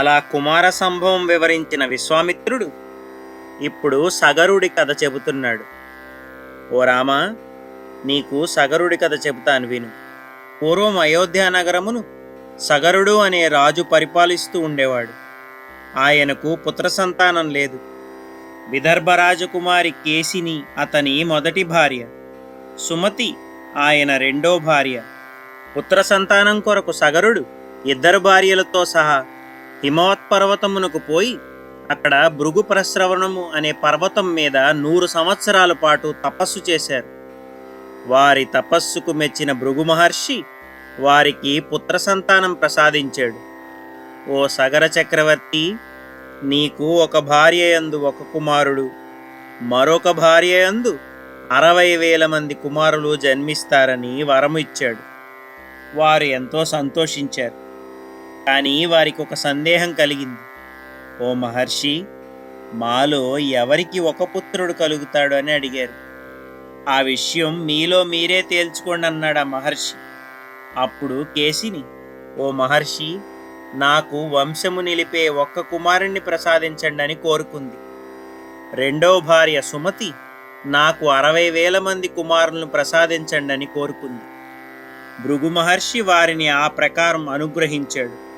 అలా కుమార సంభవం వివరించిన విశ్వామిత్రుడు ఇప్పుడు సగరుడి కథ చెబుతున్నాడు. ఓ రామా నీకు సగరుడి కథ చెబుతాను విను. పూర్వం అయోధ్య నగరమును సగరుడు అనే రాజు పరిపాలిస్తూ ఉండేవాడు. ఆయనకు పుత్ర సంతానం లేదు. విదర్భ రాజకుమారి కేసిని అతని మొదటి భార్య. సుమతి ఆయన రెండో భార్య. పుత్ర సంతానం కొరకు సగరుడు ఇద్దరు భార్యలతో సహా హిమవత్ పర్వతమునకు పోయి అక్కడ భృగు ప్రశ్రవణము అనే పర్వతం మీద నూరు సంవత్సరాల పాటు తపస్సు చేశారు. వారి తపస్సుకు మెచ్చిన భృగు మహర్షి వారికి పుత్ర సంతానం ప్రసాదించాడు. ఓ సగర చక్రవర్తి నీకు ఒక భార్య యందు ఒక కుమారుడు. మరొక భార్య యందు అరవై వేల మంది కుమారులు జన్మిస్తారని వరము ఇచ్చాడు. వారు ఎంతో సంతోషించారు. కానీ వారికి ఒక సందేహం కలిగింది. ఓ మహర్షి మాలో ఎవరికి ఒక పుత్రుడు కలుగుతాడు? అని అడిగారు. ఆ విషయం మీలో మీరే తేల్చుకోండి అన్నాడు ఆ మహర్షి. అప్పుడు కేసిని ఓ మహర్షి నాకు వంశము నిలిపే ఒక్క కుమారుణ్ణి ప్రసాదించండి అని కోరుకుంది. రెండో భార్య సుమతి నాకు అరవై వేల మంది కుమారులను ప్రసాదించండి అని కోరుకుంది. భృగు మహర్షి వారిని ఆ ప్రకారం అనుగ్రహించాడు.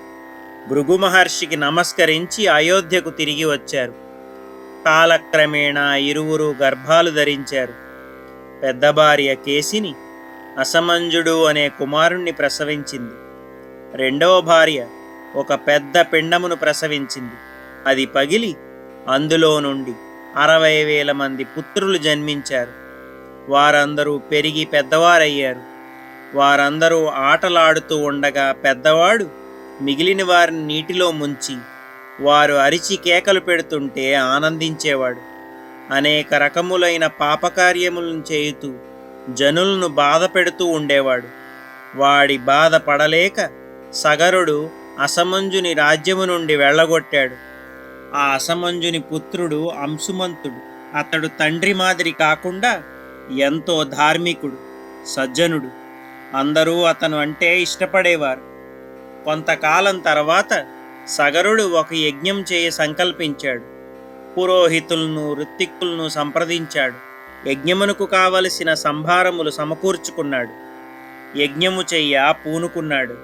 భృగు మహర్షికి నమస్కరించి అయోధ్యకు తిరిగి వచ్చారు. కాలక్రమేణా ఇరువురు గర్భాలు ధరించారు. పెద్ద భార్య కేసిని అసమంజుడు అనే కుమారుణ్ణి ప్రసవించింది. రెండవ భార్య ఒక పెద్ద పిండమును ప్రసవించింది. అది పగిలి అందులో నుండి అరవై వేల మంది పుత్రులు జన్మించారు. వారందరూ పెరిగి పెద్దవారయ్యారు. వారందరూ ఆటలాడుతూ ఉండగా పెద్దవాడు మిగిలిన వారిని నీటిలో ముంచి వారు అరిచి కేకలు పెడుతుంటే ఆనందించేవాడు. అనేక రకములైన పాపకార్యములను చేయుతూ జనులను బాధ పెడుతూ ఉండేవాడు. వాడి బాధ పడలేక సగరుడు అసమంజుని రాజ్యము నుండి వెళ్ళగొట్టాడు. ఆ అసమంజుని పుత్రుడు అంశుమంతుడు. అతడు తండ్రి మాదిరి కాకుండా ఎంతో ధార్మికుడు సజ్జనుడు. అందరూ అతను అంటే ఇష్టపడేవారు. కొంతకాలం తర్వాత సగరుడు ఒక యజ్ఞం చేయ సంకల్పించాడు. పురోహితులను ఋత్తిక్కులను సంప్రదించాడు. యజ్ఞమునకు కావలసిన సంభారములు సమకూర్చుకున్నాడు. యజ్ఞము చెయ్య పూనుకున్నాడు.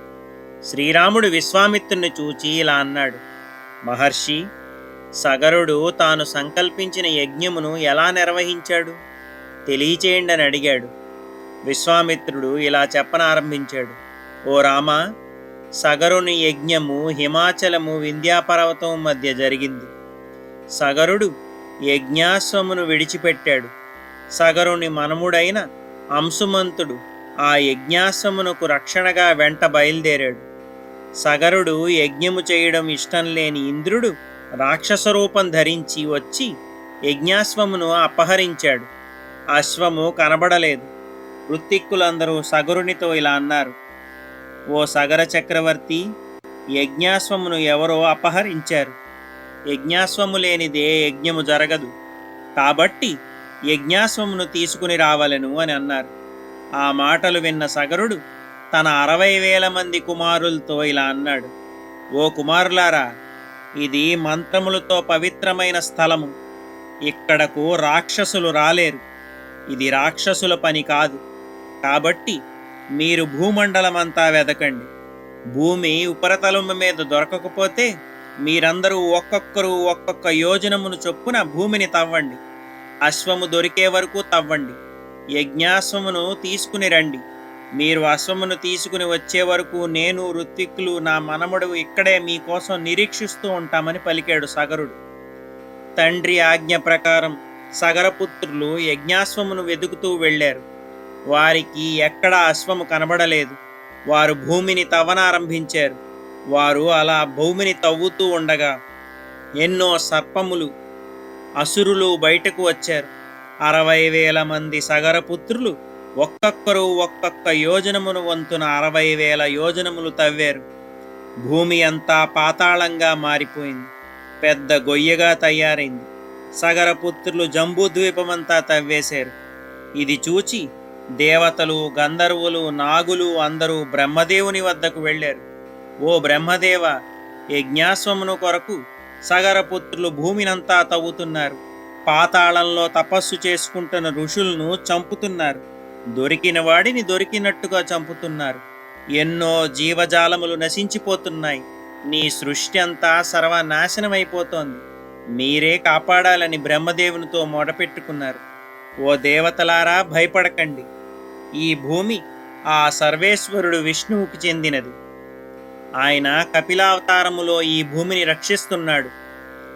శ్రీరాముడు విశ్వామిత్రుని చూచి ఇలా అన్నాడు. మహర్షి సగరుడు తాను సంకల్పించిన యజ్ఞమును ఎలా నిర్వహించాడు? తెలియచేయండి అని అడిగాడు. విశ్వామిత్రుడు ఇలా చెప్పనారంభించాడు. ఓ రామా సగరుని యజ్ఞము హిమాచలము వింధ్యాపర్వతం మధ్య జరిగింది. సగరుడు యజ్ఞాశ్వమును విడిచిపెట్టాడు. సగరుని మనముడైన అంశుమంతుడు ఆ యజ్ఞాశ్వమునకు రక్షణగా వెంట బయలుదేరాడు. సగరుడు యజ్ఞము చేయడం ఇష్టం లేని ఇంద్రుడు రాక్షస రూపం ధరించి వచ్చి యజ్ఞాశ్వమును అపహరించాడు. అశ్వము కనబడలేదు. వృత్తిక్కులందరూ సగరునితో ఇలా అన్నారు ఓ సగర చక్రవర్తి యజ్ఞాశ్వమును ఎవరో అపహరించారు. యజ్ఞాశ్వము లేనిదే యజ్ఞము జరగదు. కాబట్టి యజ్ఞాశ్వమును తీసుకుని రావలెను అని అన్నారు. ఆ మాటలు విన్న సగరుడు తన అరవై వేల మంది కుమారులతో ఇలా అన్నాడు. ఓ కుమారులారా ఇది మంత్రములతో పవిత్రమైన స్థలము. ఇక్కడకు రాక్షసులు రాలేరు. ఇది రాక్షసుల పని కాదు. కాబట్టి మీరు భూమండలమంతా వెదకండి. భూమి ఉపరితలం మీద దొరకకపోతే మీరందరూ ఒక్కొక్కరు ఒక్కొక్క యోజనమును చొప్పున భూమిని తవ్వండి. అశ్వము దొరికే వరకు తవ్వండి. యజ్ఞాశ్వమును తీసుకుని రండి. మీరు అశ్వమును తీసుకుని వచ్చే వరకు నేను ఋత్విక్కులు నా మనముడు ఇక్కడే మీకోసం నిరీక్షిస్తూ ఉంటామని పలికాడు సగరుడు. తండ్రి ఆజ్ఞ ప్రకారం సగరపుత్రులు యజ్ఞాశ్వమును వెతుకుతూ వెళ్ళారు. వారికి ఎక్కడా అశ్వము కనబడలేదు. వారు భూమిని తవ్వనారంభించారు. వారు అలా భూమిని తవ్వుతూ ఉండగా ఎన్నో సర్పములు అసురులు బయటకు వచ్చారు. అరవై వేల మంది సగరపుత్రులు ఒక్కొక్కరు ఒక్కొక్క యోజనమును వంతున అరవై వేల యోజనములు తవ్వారు. భూమి అంతా పాతాళంగా మారిపోయింది. పెద్ద గొయ్యగా తయారైంది. సగరపుత్రులు జంబూద్వీపమంతా తవ్వేశారు. ఇది చూచి దేవతలు గంధర్వులు నాగులు అందరూ బ్రహ్మదేవుని వద్దకు వెళ్ళారు. ఓ బ్రహ్మదేవ యజ్ఞాస్వమును కొరకు సగరపుత్రులు భూమినంతా తవ్వుతున్నారు. పాతాళంలో తపస్సు చేసుకుంటున్న ఋషులను చంపుతున్నారు. దొరికిన వాడిని దొరికినట్టుగా చంపుతున్నారు. ఎన్నో జీవజాలములు నశించిపోతున్నాయి. నీ సృష్టి అంతా సర్వనాశనమైపోతోంది. మీరే కాపాడాలని బ్రహ్మదేవునితో మొడపెట్టుకున్నారు ఓ దేవతలారా భయపడకండి. ఈ భూమి ఆ సర్వేశ్వరుడు విష్ణువుకి చెందినది. ఆయన కపిలావతారములో ఈ భూమిని రక్షిస్తున్నాడు.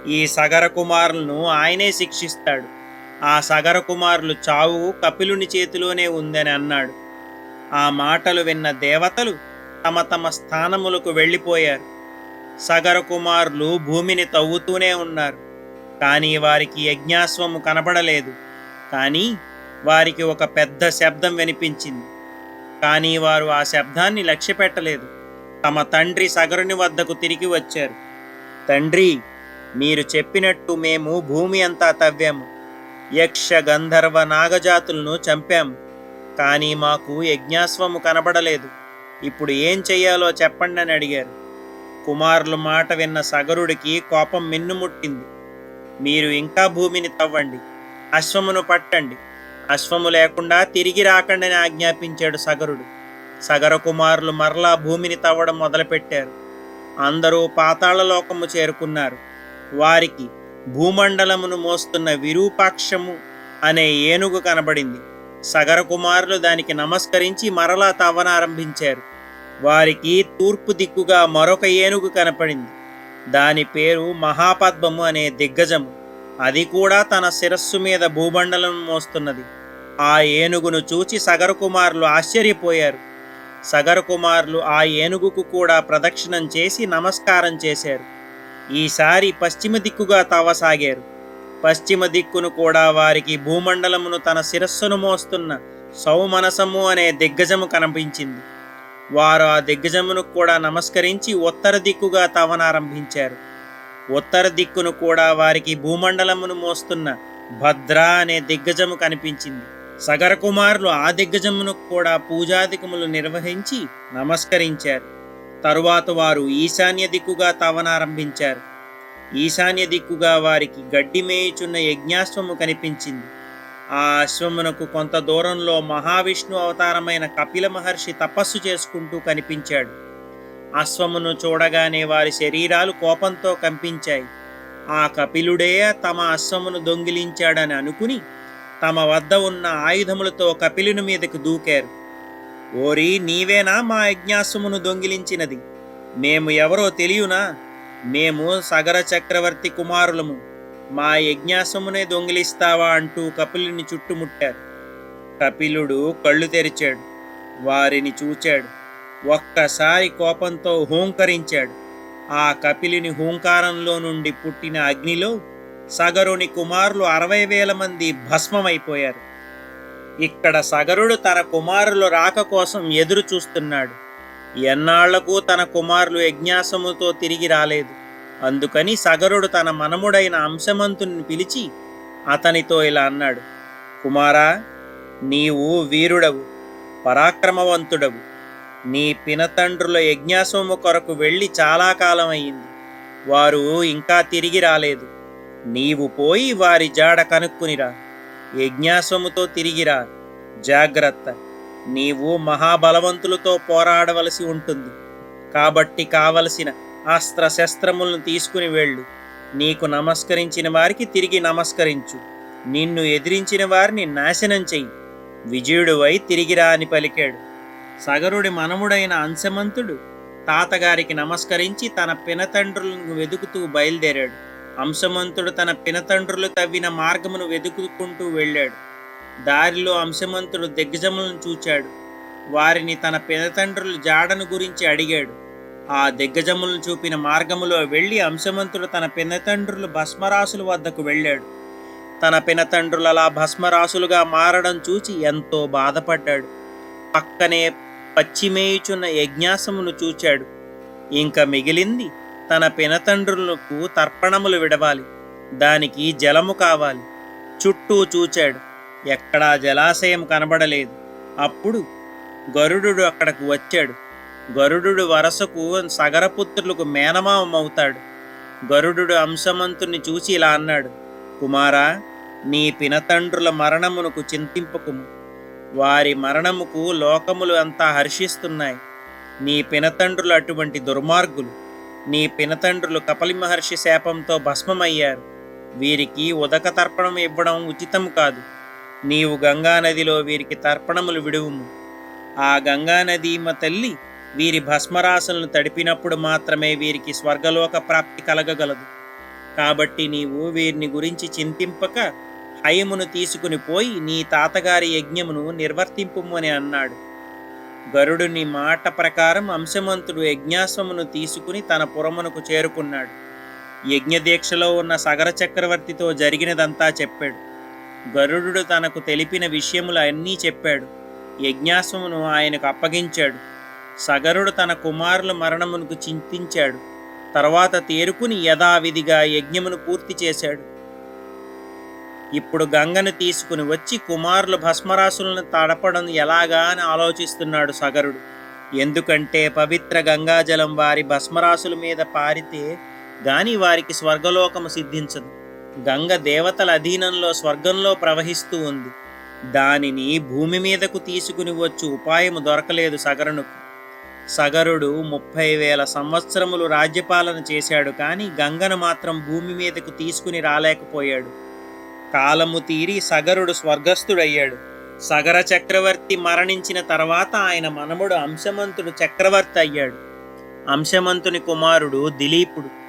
ఈ సగర కుమారులను ఆయనే శిక్షిస్తాడు. ఆ సగర కుమారులు చావు కపిలుని చేతిలోనే ఉందని అన్నాడు. ఆ మాటలు విన్న దేవతలు తమ తమ స్థానములకు వెళ్ళిపోయారు. సగర కుమారులు భూమిని తవ్వుతూనే ఉన్నారు. కానీ వారికి యజ్ఞాస్వము కనబడలేదు. కానీ వారికి ఒక పెద్ద శబ్దం వినిపించింది. కానీ వారు ఆ శబ్దాన్ని లక్ష్యపెట్టలేదు. తమ తండ్రి సగరుని వద్దకు తిరిగి వచ్చారు. తండ్రి మీరు చెప్పినట్టు మేము భూమి అంతా తవ్వాము. యక్ష గంధర్వ నాగజాతులను చంపాము. కానీ మాకు యజ్ఞాశ్వము కనబడలేదు. ఇప్పుడు ఏం చెయ్యాలో చెప్పండి అని అడిగారు. కుమారులు మాట విన్న సగరుడికి కోపం మిన్నుముట్టింది. మీరు ఇంకా భూమిని తవ్వండి. అశ్వమును పట్టండి. అశ్వము లేకుండా తిరిగి రాకండని ఆజ్ఞాపించాడు సగరుడు. సగర కుమారులు మరలా భూమిని తవ్వడం మొదలుపెట్టారు. అందరూ పాతాళలోకము చేరుకున్నారు. వారికి భూమండలమును మోస్తున్న విరూపాక్షము అనే ఏనుగు కనబడింది. సగర కుమారులు దానికి నమస్కరించి మరలా తవ్వనారంభించారు. వారికి తూర్పు దిక్కుగా మరొక ఏనుగు కనపడింది. దాని పేరు మహాపద్మము అనే దిగ్గజము. అది కూడా తన శిరస్సు మీద భూమండలం మోస్తున్నది. ఆ ఏనుగును చూచి సగర కుమారులు ఆశ్చర్యపోయారు. సగర కుమారులు ఆ ఏనుగుకు కూడా ప్రదక్షిణం చేసి నమస్కారం చేశారు. ఈసారి పశ్చిమ దిక్కుగా తవ్వసాగారు. పశ్చిమ దిక్కును కూడా వారికి భూమండలమును తన శిరస్సును మోస్తున్న సౌమనసము అనే దిగ్గజము కనిపించింది. వారు ఆ దిగ్గజమును కూడా నమస్కరించి ఉత్తర దిక్కుగా తవ్వనారంభించారు. ఉత్తర దిక్కును కూడా వారికి భూమండలమును మోస్తున్న భద్ర అనే దిగ్గజము కనిపించింది. సగర కుమారులు ఆ దిగ్గజమును కూడా పూజాదికములు నిర్వహించి నమస్కరించారు. తరువాత వారు ఈశాన్య దిక్కుగా తవనారంభించారు. ఈశాన్య దిక్కుగా వారికి గడ్డి మేయుచున్న యజ్ఞాశ్వము కనిపించింది. ఆ అశ్వమునకు కొంత దూరంలో మహావిష్ణు అవతారమైన కపిల మహర్షి తపస్సు చేసుకుంటూ కనిపించాడు. అశ్వమును చూడగానే వారి శరీరాలు కోపంతో కంపించాయి. ఆ కపిలుడే తమ అశ్వమును దొంగిలించాడని అనుకుని తమ వద్ద ఉన్న ఆయుధములతో కపిలుని మీదకు దూకారు. ఓరి నీవేనా మా యజ్ఞాశ్వమును దొంగిలించినది? మేము ఎవరో తెలియనా? మేము సగర చక్రవర్తి కుమారులము. మా యజ్ఞాశ్వమునే దొంగిలిస్తావా అంటూ కపిలుని చుట్టుముట్టారు. కపిలుడు కళ్ళు తెరిచాడు. వారిని చూచాడు. ఒక్కసారి కోపంతో హూంకరించాడు. ఆ కపిలిని హూంకారంలో నుండి పుట్టిన అగ్నిలో సగరుని కుమారులు అరవై వేల మంది భస్మమైపోయారు. ఇక్కడ సగరుడు తన కుమారుల రాక కోసం ఎదురు చూస్తున్నాడు. ఎన్నాళ్ళకు తన కుమారులు యజ్ఞాసముతో తిరిగి రాలేదు. అందుకని సగరుడు తన మనముడైన అంశమంతుని పిలిచి అతనితో ఇలా అన్నాడు. కుమారా నీవు వీరుడవు పరాక్రమవంతుడవు. నీ పినతండ్రుల యజ్ఞాసము కొరకు వెళ్ళి చాలా కాలం అయింది వారు ఇంకా తిరిగి రాలేదు. నీవు పోయి వారి జాడ కనుక్కునిరా. యజ్ఞాసముతో తిరిగిరా జాగ్రత్త. నీవు మహాబలవంతులతో పోరాడవలసి ఉంటుంది. కాబట్టి కావలసిన అస్త్ర శస్త్రములను తీసుకుని వెళ్ళు. నీకు నమస్కరించిన వారికి తిరిగి నమస్కరించు. నిన్ను ఎదిరించిన వారిని నాశనం చెయ్యి. విజయుడువై తిరిగిరా అని పలికాడు. సగరుడి మనముడైన అంశమంతుడు తాతగారికి నమస్కరించి తన పినతండ్రులను వెతుకుతూ బయలుదేరాడు. అంశమంతుడు తన పినతండ్రులు తవ్విన మార్గమును వెతుకుకుంటూ వెళ్ళాడు. దారిలో అంశమంతుడు దిగ్గజములను చూచాడు. వారిని తన పినతండ్రులు జాడను గురించి అడిగాడు. ఆ దిగ్గజములను చూపిన మార్గములో వెళ్ళి అంశమంతుడు తన పినతండ్రులు భస్మరాసుల వద్దకు వెళ్ళాడు. తన పినతండ్రులలా భస్మరాసులుగా మారడం చూచి ఎంతో బాధపడ్డాడు. పక్కనే పచ్చిమేయుచున్న యజ్ఞాసమును చూచాడు. ఇంకా మిగిలింది తన పినతండ్రులకు తర్పణములు విడవాలి. దానికి జలము కావాలి. చుట్టూ చూచాడు. ఎక్కడా జలాశయం కనబడలేదు. అప్పుడు గరుడు అక్కడకు వచ్చాడు. గరుడు వరసకు సగరపుత్రులకు మేనమామవుతాడు. గరుడు అంశమంతుని చూసి ఇలా అన్నాడు. కుమారా నీ పినతండ్రుల మరణమునకు చింతింపకుము. వారి మరణముకు లోకములు అంతా హర్షిస్తున్నాయి. నీ పినతండ్రులు అటువంటి దుర్మార్గులు నీ పినతండ్రులు కపలి మహర్షి శాపంతో భస్మమయ్యారు. వీరికి ఉదక తర్పణం ఇవ్వడం ఉచితం కాదు. నీవు గంగానదిలో వీరికి తర్పణములు విడువుము. ఆ గంగానదీమ తల్లి వీరి భస్మరాశులను తడిపినప్పుడు మాత్రమే వీరికి స్వర్గలోక ప్రాప్తి కలగగలదు. కాబట్టి నీవు వీరిని గురించి చింతింపక హయమును తీసుకుని పోయి నీ తాతగారి యజ్ఞమును నిర్వర్తింపుము అని అన్నాడు. గరుడుని మాట ప్రకారం అంశమంతుడు యజ్ఞాశ్వమును తీసుకుని తన పురమునకు చేరుకున్నాడు. యజ్ఞదీక్షలో ఉన్న సగర చక్రవర్తితో జరిగినదంతా చెప్పాడు. గరుడు తనకు తెలిపిన విషయములు అన్నీ చెప్పాడు. యజ్ఞాశ్వమును ఆయనకు అప్పగించాడు. సగరుడు తన కుమారుల మరణమునకు చింతించాడు. తర్వాత తేరుకుని యథావిధిగా యజ్ఞమును పూర్తి చేశాడు. ఇప్పుడు గంగను తీసుకుని వచ్చి కుమారులు భస్మరాసులను తడపడం ఎలాగా అని ఆలోచిస్తున్నాడు సగరుడు. ఎందుకంటే పవిత్ర గంగాజలం వారి భస్మరాసుల మీద పారితే గాని వారికి స్వర్గలోకము సిద్ధించదు. గంగ దేవతల అధీనంలో స్వర్గంలో ప్రవహిస్తూ ఉంది. దానిని భూమి మీదకు తీసుకుని వచ్చు ఉపాయము దొరకలేదు సగరునుకు. సగరుడు ముప్పై వేల సంవత్సరములు రాజ్యపాలన చేశాడు కానీ గంగను మాత్రం భూమి మీదకు తీసుకుని రాలేకపోయాడు. కాలము తీరి సగరుడు స్వర్గస్థుడయ్యాడు. సగర చక్రవర్తి మరణించిన తర్వాత ఆయన మనముడు అంశమంతుడు చక్రవర్తి అయ్యాడు. అంశమంతుని కుమారుడు దిలీపుడు.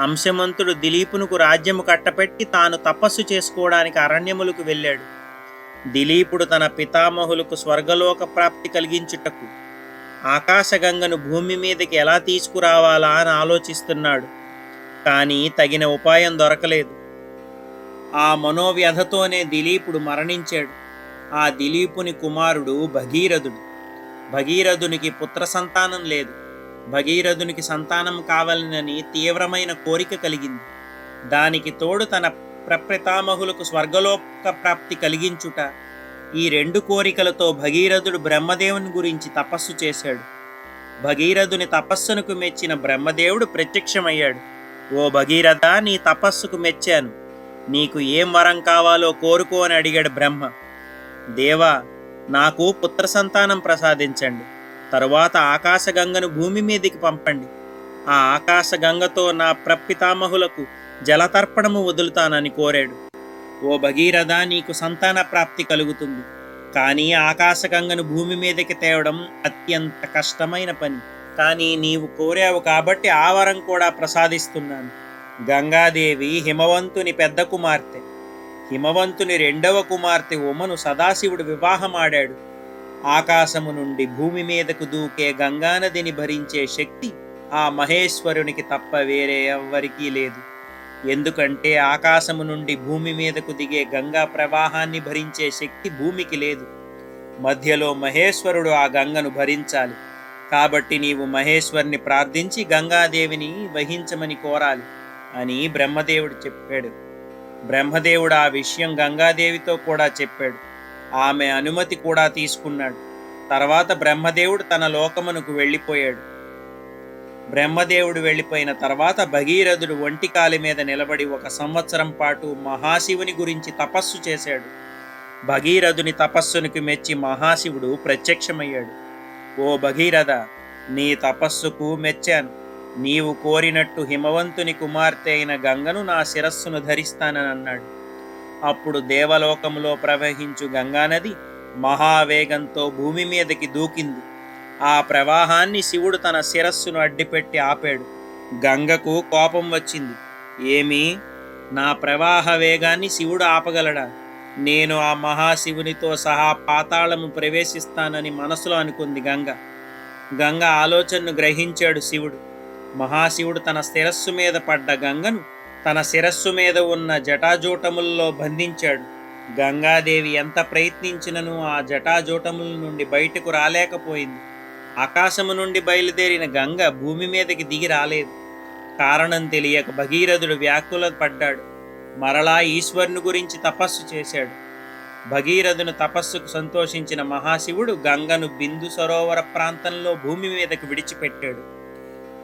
అంశమంతుడు దిలీపునకు రాజ్యము కట్టపెట్టి తాను తపస్సు చేసుకోవడానికి అరణ్యములకు వెళ్ళాడు. దిలీపుడు తన పితామహులకు స్వర్గలోక ప్రాప్తి కలిగించుటకు ఆకాశగంగను భూమి మీదకి ఎలా తీసుకురావాలా అని ఆలోచిస్తున్నాడు. కానీ తగిన ఉపాయం దొరకలేదు. ఆ మనోవ్యధతోనే దిలీపుడు మరణించాడు. ఆ దిలీపుని కుమారుడు భగీరథుడు. భగీరథునికి పుత్ర సంతానం లేదు. భగీరథునికి సంతానం కావాలనని తీవ్రమైన కోరిక కలిగింది. దానికి తోడు తన ప్రప్రతామహులకు స్వర్గలోక ప్రాప్తి కలిగించుట. ఈ రెండు కోరికలతో భగీరథుడు బ్రహ్మదేవుని గురించి తపస్సు చేశాడు. భగీరథుని తపస్సునకు మెచ్చిన బ్రహ్మదేవుడు ప్రత్యక్షమయ్యాడు. ఓ భగీరథ నీ తపస్సుకు మెచ్చాను. నీకు ఏం వరం కావాలో కోరుకో అని అడిగాడు బ్రహ్మ. దేవా నాకు పుత్ర సంతానం ప్రసాదించండి. తరువాత ఆకాశగంగను భూమి మీదికి పంపండి. ఆ ఆకాశగంగతో నా ప్రపితామహులకు జలతర్పణము వదులుతానని కోరాడు. ఓ భగీరథ నీకు సంతాన ప్రాప్తి కలుగుతుంది. కానీ ఆకాశగంగను భూమి మీదకి తేవడం అత్యంత కష్టమైన పని. కానీ నీవు కోరావు కాబట్టి ఆ వరం కూడా ప్రసాదిస్తున్నాను. గంగాదేవి హిమవంతుని పెద్ద కుమార్తె. హిమవంతుని రెండవ కుమార్తె ఉమను సదాశివుడు వివాహమాడాడు. ఆకాశము నుండి భూమి మీదకు దూకే గంగానదిని భరించే శక్తి ఆ మహేశ్వరునికి తప్ప వేరే ఎవ్వరికీ లేదు. ఎందుకంటే ఆకాశము నుండి భూమి మీదకు దిగే గంగా ప్రవాహాన్ని భరించే శక్తి భూమికి లేదు. మధ్యలో మహేశ్వరుడు ఆ గంగను భరించాలి. కాబట్టి నీవు మహేశ్వరిని ప్రార్థించి గంగాదేవిని వహించమని కోరాలి. అని బ్రహ్మదేవుడు చెప్పాడు. బ్రహ్మదేవుడు ఆ విషయం గంగాదేవితో కూడా చెప్పాడు. ఆమె అనుమతి కూడా తీసుకున్నాడు. తర్వాత బ్రహ్మదేవుడు తన లోకమునకు వెళ్ళిపోయాడు. బ్రహ్మదేవుడు వెళ్ళిపోయిన తర్వాత భగీరథుడు ఒంటికాలి మీద నిలబడి ఒక సంవత్సరం పాటు మహాశివుని గురించి తపస్సు చేశాడు. భగీరథుని తపస్సునికి మెచ్చి మహాశివుడు ప్రత్యక్షమయ్యాడు. ఓ భగీరథ నీ తపస్సుకు మెచ్చాను. నీవు కోరినట్టు హిమవంతుని కుమార్తె అయిన గంగను నా శిరస్సును ధరిస్తానని అన్నాడు. అప్పుడు దేవలోకములో ప్రవహించు గంగానది మహావేగంతో భూమి మీదకి దూకింది. ఆ ప్రవాహాన్ని శివుడు తన శిరస్సును అడ్డిపెట్టి ఆపాడు. గంగకు కోపం వచ్చింది. ఏమి? నా ప్రవాహ వేగాన్ని శివుడు ఆపగలడా? నేను ఆ మహాశివునితో సహా పాతాళము ప్రవేశిస్తానని మనసులో అనుకుంది గంగ. గంగ ఆలోచనను గ్రహించాడు శివుడు. మహాశివుడు తన శిరస్సు మీద పడ్డ గంగను తన శిరస్సు మీద ఉన్న జటాజూటముల్లో బంధించాడు. గంగాదేవి ఎంత ప్రయత్నించినను ఆ జటాజూటముల నుండి బయటకు రాలేకపోయింది. ఆకాశము నుండి బయలుదేరిన గంగ భూమి మీదకి దిగి రాలేదు. కారణం తెలియక భగీరథుడు వ్యాకుల పడ్డాడు. మరలా ఈశ్వరుని గురించి తపస్సు చేశాడు. భగీరథుని తపస్సుకు సంతోషించిన మహాశివుడు గంగను బిందు సరోవర ప్రాంతంలో భూమి మీదకు విడిచిపెట్టాడు.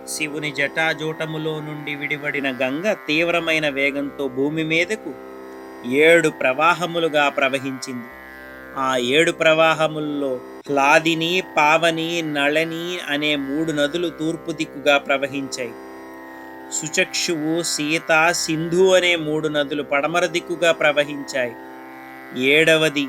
శివుని జటాజూటములో నుండి విడివడిన గంగ తీవ్రమైన వేగంతో భూమి మీదకు ఏడు ప్రవాహములుగా ప్రవహించింది. ఆ ఏడు ప్రవాహముల్లో హ్లాదిని పావని నళని అనే మూడు నదులు తూర్పు దిక్కుగా ప్రవహించాయి. సుచక్షువు సీత సింధు అనే మూడు నదులు పడమర దిక్కుగా ప్రవహించాయి. ఏడవది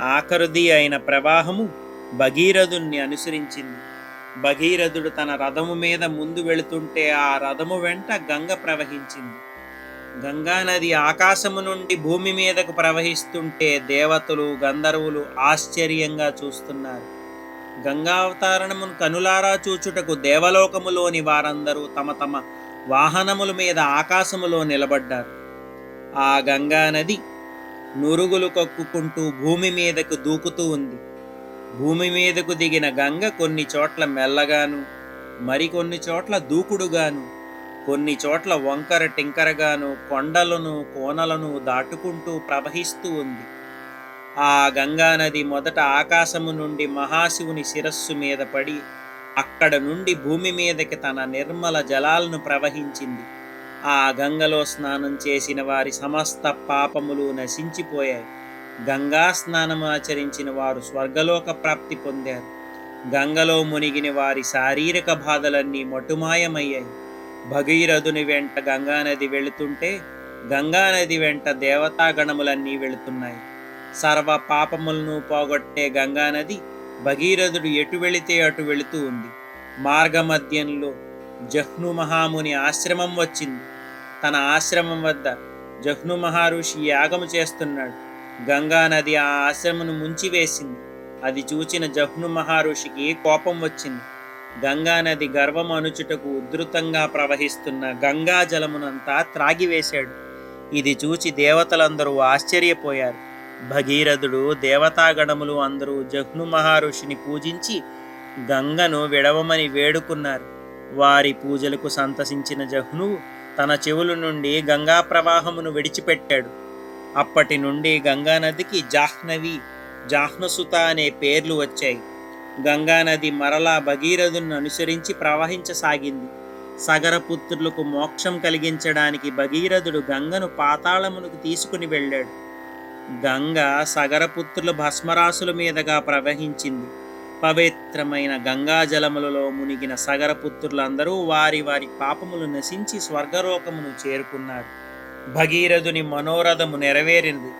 ఆఖరుది అయిన ప్రవాహము భగీరథుణ్ణి అనుసరించింది. భగీరథుడు తన రథము మీద ముందు వెళుతుంటే ఆ రథము వెంట గంగ ప్రవహించింది. గంగా నది ఆకాశము నుండి భూమి మీదకు ప్రవహిస్తుంటే దేవతలు గంధర్వులు ఆశ్చర్యంగా చూస్తున్నారు. గంగావతారణమును కనులారా చూచుటకు దేవలోకములోని వారందరూ తమ తమ వాహనముల మీద ఆకాశములో నిలబడ్డారు. ఆ గంగా నది నురుగులు కక్కుకుంటూ భూమి మీదకు దూకుతూ ఉంది. భూమి మీదకు దిగిన గంగ కొన్ని చోట్ల మెల్లగాను మరికొన్ని చోట్ల దూకుడుగాను కొన్ని చోట్ల వంకర టింకరగాను కొండలను కోనలను దాటుకుంటూ ప్రవహిస్తూ ఉంది. ఆ గంగా నది మొదట ఆకాశము నుండి మహాశివుని శిరస్సు మీద పడి అక్కడ నుండి భూమి మీదకి తన నిర్మల జలాలను ప్రవహించింది. ఆ గంగలో స్నానం చేసిన వారి సమస్త పాపములు నశించిపోయాయి. గంగా స్నానము ఆచరించిన వారు స్వర్గలోక ప్రాప్తి పొందారు. గంగలో మునిగిన వారి శారీరక బాధలన్నీ మటుమాయమయ్యాయి. భగీరథుని వెంట గంగానది వెళుతుంటే గంగానది వెంట దేవతాగణములన్నీ వెళుతున్నాయి. సర్వ పాపములను పోగొట్టే గంగానది భగీరథుడు ఎటు వెళితే అటు వెళుతూ ఉంది. మార్గమధ్యంలో జహ్ను మహాముని ఆశ్రమం వచ్చింది. తన ఆశ్రమం వద్ద జహ్ను మహర్షి యాగము చేస్తున్నాడు. గంగా నది ఆ ఆశ్రమను ముంచివేసింది. అది చూచిన జహ్ను మహర్షికి కోపం వచ్చింది. గంగా నది గర్వం అనుచుటకు ఉధృతంగా ప్రవహిస్తున్న గంగా జలమునంతా త్రాగివేశాడు. ఇది చూచి దేవతలందరూ ఆశ్చర్యపోయారు. భగీరథుడు దేవతాగణములు అందరూ జహ్ను మహర్షిని పూజించి గంగను విడవమని వేడుకున్నారు. వారి పూజలకు సంతసించిన జహ్నువు తన చెవుల నుండి గంగా ప్రవాహమును విడిచిపెట్టాడు. అప్పటి నుండి గంగా నదికి జాహ్నవి జాహ్నసుత అనే పేర్లు వచ్చాయి. గంగా నది మరలా భగీరథుని అనుసరించి ప్రవహించసాగింది. సగరపుత్రులకు మోక్షం కలిగించడానికి భగీరథుడు గంగను పాతాళమునకు తీసుకుని వెళ్ళాడు. గంగ సగరపుత్రుల భస్మరాసుల మీదుగా ప్రవహించింది. పవిత్రమైన గంగా జలములలో మునిగిన సగరపుత్రులందరూ వారి వారి పాపములు నశించి స్వర్గలోకమును చేరుకున్నారు. భగీరథుని మనోరథము నెరవేరినది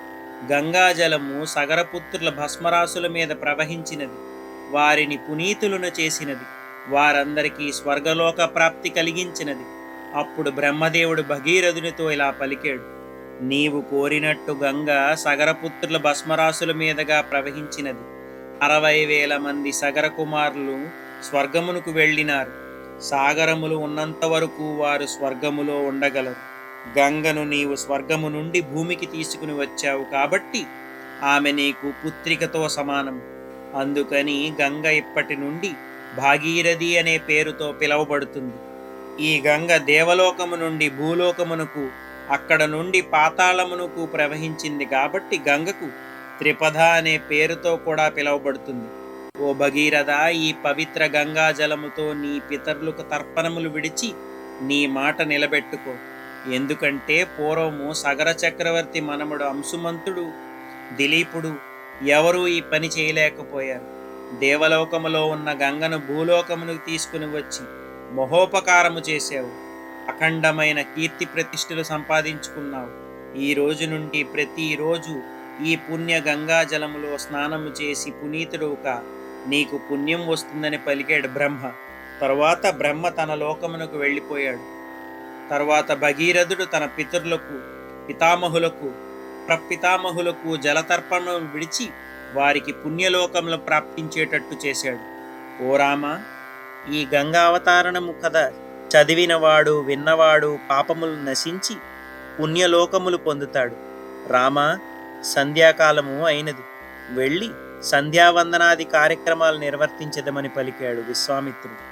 గంగాజలము సగరపుత్రుల భస్మరాసుల మీద ప్రవహించినది. వారిని పునీతులను చేసినది. వారందరికీ స్వర్గలోక ప్రాప్తి కలిగించినది. అప్పుడు బ్రహ్మదేవుడు భగీరథునితో ఇలా పలికాడు. నీవు కోరినట్టు గంగ సగరపుత్రుల భస్మరాసుల మీదుగా ప్రవహించినది. అరవై వేల మంది సగర కుమారులు స్వర్గమునకు వెళ్ళినారు. సాగరములు ఉన్నంత వరకు వారు స్వర్గములో ఉండగలరు. గంగను నీవు స్వర్గము నుండి భూమికి తీసుకుని వచ్చావు కాబట్టి ఆమె నీకు పుత్రికతో సమానం. అందుకని గంగ ఇప్పటి నుండి భాగీరథి అనే పేరుతో పిలువబడుతుంది. ఈ గంగ దేవలోకము నుండి భూలోకమునకు అక్కడ నుండి పాతాళమునకు ప్రవహించింది కాబట్టి గంగకు త్రిపథ అనే పేరుతో కూడా పిలువబడుతుంది. ఓ భగీరథ ఈ పవిత్ర గంగాజలముతో నీ పితరులకు తర్పణములు విడిచి నీ మాట నిలబెట్టుకో. ఎందుకంటే పూర్వము సగర చక్రవర్తి మనముడు అంశుమంతుడు దిలీపుడు ఎవరూ ఈ పని చేయలేకపోయారు. దేవలోకములో ఉన్న గంగను భూలోకమును తీసుకుని వచ్చి మహోపకారము చేసావు అఖండమైన కీర్తి ప్రతిష్టలు సంపాదించుకున్నావు. ఈ రోజు నుండి ప్రతిరోజు ఈ పుణ్య గంగా జలములో స్నానము చేసి పునీతుడుగా నీకు పుణ్యం వస్తుందని పలికాడు బ్రహ్మ. తరువాత బ్రహ్మ తన లోకమునకు వెళ్ళిపోయాడు. తర్వాత భగీరథుడు తన పితరులకు పితామహులకు ప్రపితామహులకు జలతర్పణం విడిచి వారికి పుణ్యలోకములు ప్రాప్తించేటట్టు చేశాడు. ఓ రామ ఈ గంగావతారణము కథ చదివినవాడు విన్నవాడు పాపములు నశించి పుణ్యలోకములు పొందుతాడు. రామ సంధ్యాకాలము అయినది. వెళ్ళి సంధ్యావందనాది కార్యక్రమాలు నిర్వర్తించదమని పలికాడు విశ్వామిత్రుడు.